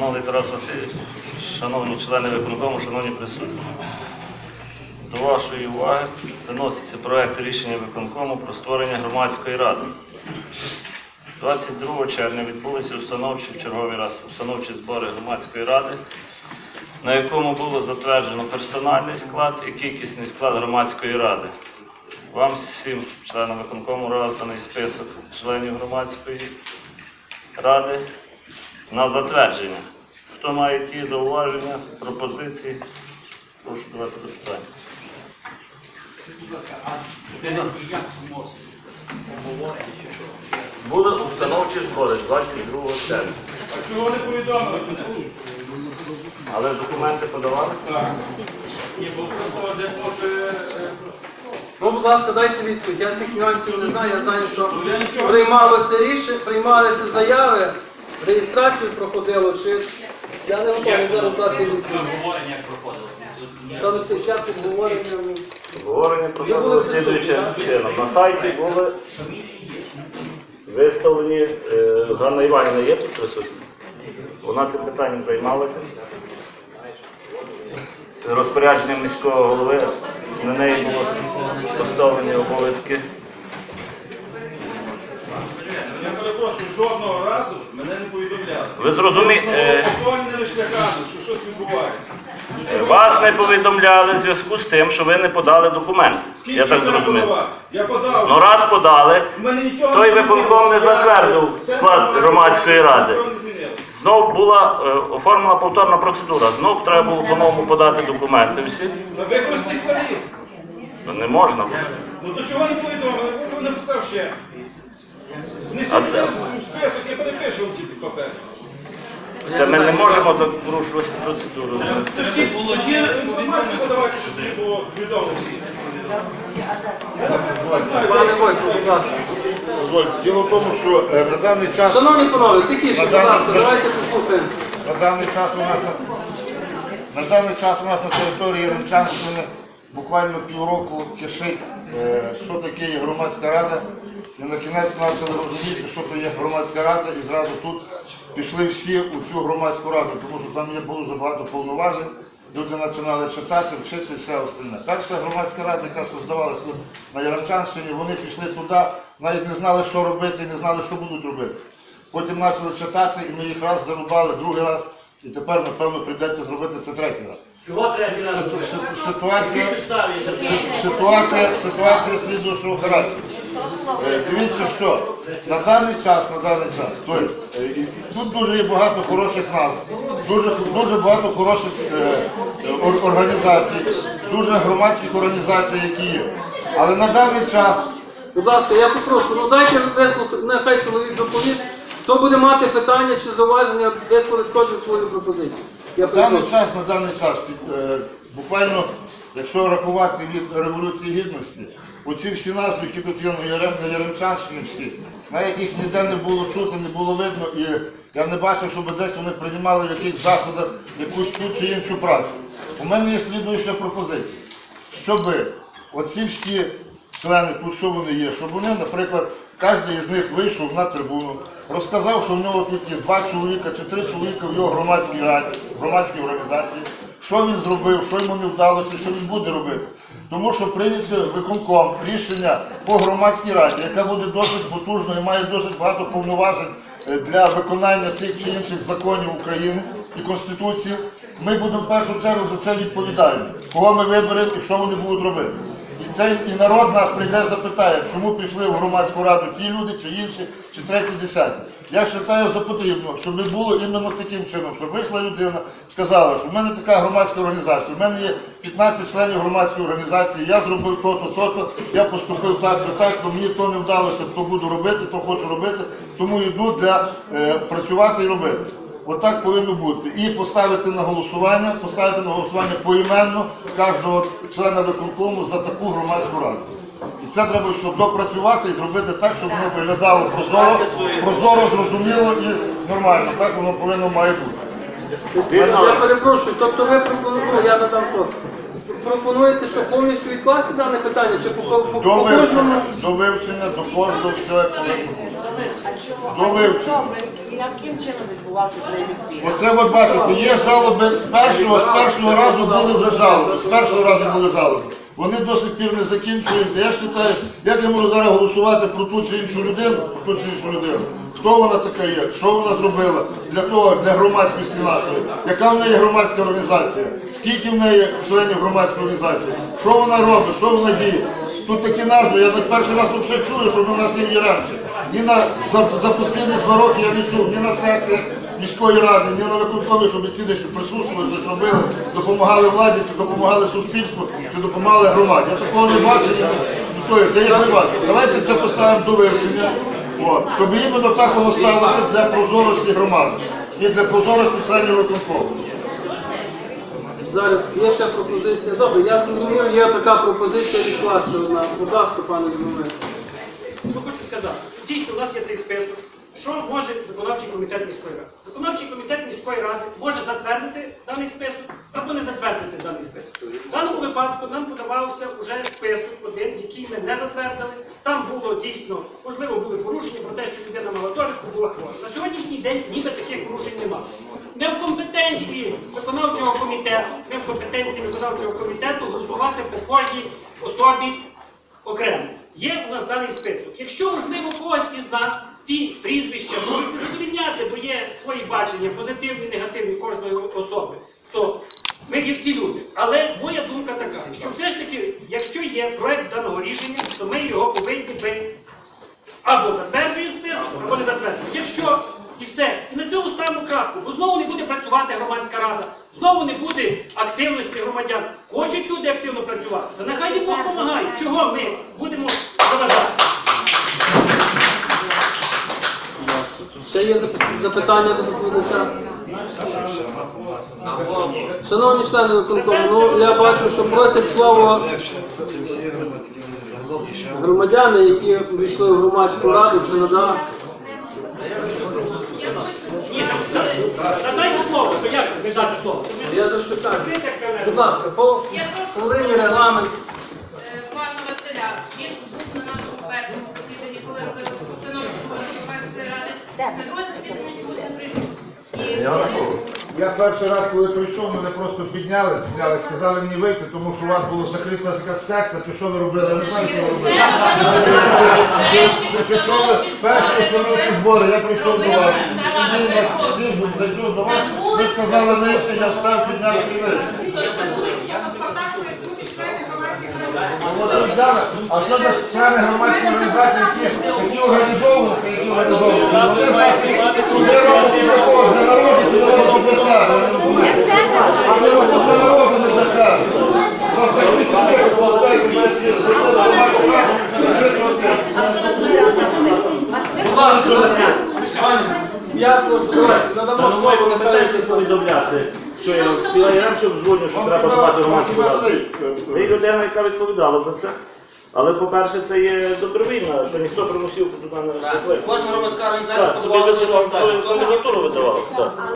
Шановний Тарас Васильович, шановні члени виконкому, шановні присутні. До вашої уваги виноситься проект рішення виконкому про створення громадської ради. 22 червня відбулися установчі в черговий раз установчі збори громадської ради, на якому було затверджено персональний склад і кількісний склад громадської ради. Вам всім членам виконкому розданий список членів громадської ради на затвердження. Хто має ті зауваження, пропозиції, прошу давати запитання. Були установчі збори 22 червня. А чого не повідомили? Але документи подавали? Так. Ні, бо просто десь може. е, Ну, будь ласка, дайте відповідь. Я цих нюансів не знаю. Я знаю, що Ну, я нічого не приймалося рішення, приймалися заяви, реєстрацію проходило, чи я не готовий зараз дати відповідь. Обговорення проходило. Та не все час обговорення. Обговорення проходило слідуючим чином. На сайті були виставлені, е, Ганна Іванівна є тут присутня? Вона цим питанням займалася. З розпорядженням міського голови на неї було поставлені обов'язки. Я перепрошую, жодного разу мене не повідомляли. Ви зрозумі- е, шляхами, що щось відбувається. Вас не повідомляли в зв'язку з тим, що ви не подали документ. Скільки Я так зрозумів. Я подав. Ну раз подали, той виконком не затвердив склад громадської ради. Знов була е, оформлена повторна процедура. Знов треба було по-новому подати документи всі. На використі старі. Ну, не можна. Ну то чого не повідомили? Я написав ще. Це? в список, я перепишу ті папери. Це ми не можемо так порушувати процедуру. Тоді було ще раз інформацію подавати, щоб не було відомо всі знаю, Пане Войко, будь ласка. Дозвольте. Діло в тому, що е, на даний час Шановні панове, тихіше, будь ласка, давайте послухаємо. на даний час у нас на, на даний час у нас на території Ремчанщини буквально півроку кишить, що таке є громадська рада. І на кінець почали розуміти, що то є громадська рада, і зразу тут пішли всі у цю громадську раду, тому що там є було дуже багато повноважень. Люди починали читати, вчити все остальне. Так що громадська рада, яка создавалася тут на Яремчанщині, вони пішли туди, навіть не знали, що робити, не знали, що будуть робити. Потім почали читати, і ми їх раз зарубали, другий раз, і тепер, напевно, прийдеться зробити це третій раз. Чого третій раз Ситу- Ситуація, ситуація, ситуація слідуючого характеру. Е, Дивіться, що на даний час, на даний час, тобто, е, і тут дуже є багато хороших назв, дуже, дуже багато хороших е, ор- організацій, дуже громадських організацій, які є. Але на даний час Будь ласка, я попрошу, ну дайте вислухати, нехай чоловік доповість. Хто буде мати питання чи зауваження, висловить кожен свою пропозицію. Я На даний перепрошую. час, на даний час, е, буквально, якщо рахувати від Революції Гідності, оці всі назви, які тут є на Ярем, на Яремчанщині всі, навіть їх ніде не було чути, не було видно, і я не бачив, щоб десь вони приймали в якихось заходах якусь ту чи іншу працю. У мене є слідуюча пропозиція, щоб оці всі члени, тут що вони є, щоб вони, наприклад, кожен із них вийшов на трибуну, розказав, що в нього тут є два чоловіка чи три чоловіка в його громадській раді, громадській організації, що він зробив, що йому не вдалося, що він буде робити. Тому що прийняться виконком рішення по громадській раді, яка буде досить потужною і має досить багато повноважень е, для виконання тих чи інших законів України і Конституції. Ми будемо в першу чергу за це відповідальні, кого ми виберемо і що вони будуть робити. Цей і народ нас прийде запитає, чому пішли в громадську раду ті люди, чи інші, чи треті, десяті. Я вважаю за потрібно, щоб було іменно таким чином, щоб вийшла людина, сказала, що в мене така громадська організація, в мене є 15 членів громадської організації, я зробив то-то, то-то, я поступив так, то так, то мені то не вдалося, то буду робити, то хочу робити, тому йду для е, працювати і робити. Отак повинно бути. І поставити на голосування, поставити на голосування поіменно кожного члена виконкому за таку громадську раду. І це треба щоб допрацювати і зробити так, щоб воно виглядало прозоро, прозоро, зрозуміло і нормально. Так воно повинно має бути. Я перепрошую, тобто ви пропонуєте, я надам слово. Пропонуєте, що повністю відкласти дане питання, чи по, по, по До вивчення, кожному? до вивчення, до кожного все як повинно бути. А чого? До вивчення. Яким чином відбувався цей відбір? Оце от бачите, є жалоби з першого, з першого разу були вже жалоби. З першого разу були жалоби. Вони до сих пір не закінчуються. Я вважаю, як я можу зараз голосувати про ту чи іншу людину, про ту чи іншу людину. Хто вона така є, що вона зробила для того, для громадськості нашої, яка в неї громадська організація, скільки в неї членів громадської організації, що вона робить, що вона діє. Тут такі назви, я на перший раз взагалі чую, що в нас є Яремчі. Ні на за, за останні два роки я не чув, ні на сесіях міської ради, ні на виконкомі, щоб ці десь присутствували, щось робили, допомагали владі, чи допомагали суспільству, чи допомагали громаді. Я такого не бачу, і не- ну, тобто, я не бачу. Давайте це поставимо до вивчення, от, щоб іменно так воно сталося для прозорості громади і для прозорості членів виконкому. Зараз є ще пропозиція. Добре, я зрозумів, є така пропозиція відкласти одна. Будь ласка, пане Дмитро. Що хочу сказати, дійсно у нас є цей список. Що може виконавчий комітет міської ради? Виконавчий комітет міської ради може затвердити даний список або не затвердити даний список. В даному випадку нам подавався вже список один, який ми не затвердили. Там було дійсно, можливо, були порушення про те, що людина мала довідку, була хвора. На сьогоднішній день ніби таких порушень немає. Не в компетенції виконавчого комітету, не в компетенції виконавчого комітету голосувати по кожній особі окремо. Є у нас даний список. Якщо, можливо, когось із нас ці прізвища можуть не задовільняти, бо є свої бачення, позитивні, негативні кожної особи, то ми є всі люди. Але моя думка така, що все ж таки, якщо є проект даного рішення, то ми його повинні би або затверджуємо список, або не затверджуємо. Якщо і все, і на цьому ставимо крапку, бо знову не буде працювати громадська рада, знову не буде активності громадян. Хочуть люди активно працювати, то нехай їм Бог допомагає. Чого ми будемо заважати? Ще є запитання до доповідача? Шановні члени виконкому, ну я бачу, що просять слово громадяни, які війшли в громадську раду, чи надали. Я як це Будь ласка, по хвилині регламент. Е, пана Василя, він був на нашому першому засіданні, коли робили постановку Верховної ради. На друге засідання чомусь не прийшов. І Я перший раз, коли прийшов, мене просто підняли, підняли, сказали мені вийти, тому що у вас була закрита така секта, чи що ви робили, я не знаю, що ви робили. Що перші установчі збори, я прийшов до вас. Всі нас всі зайшов до вас, ви сказали вийти, я встав, піднявся і вийшов. От ви взяли, А що за члени громадської організації, які, організовуються, які організовуються? Вони ж вас ви робите для когось, для народу, чи ви робите для себе? Я не розумію. А ви робите для народу, не для себе. Просто як ви туди, слухайте, ви зробили громадську раду, закрити оце. Будь ласка, пані, я прошу, давайте, слово Михайлу повідомляти, що я я щоб дзвоню, що треба подавати громадську раду. Ви людина, яка відповідала за це. Але, по-перше, це є добровільно, це ніхто примусив туди не. Кожна громадська організація подавала свою кандидатуру видавав. Так.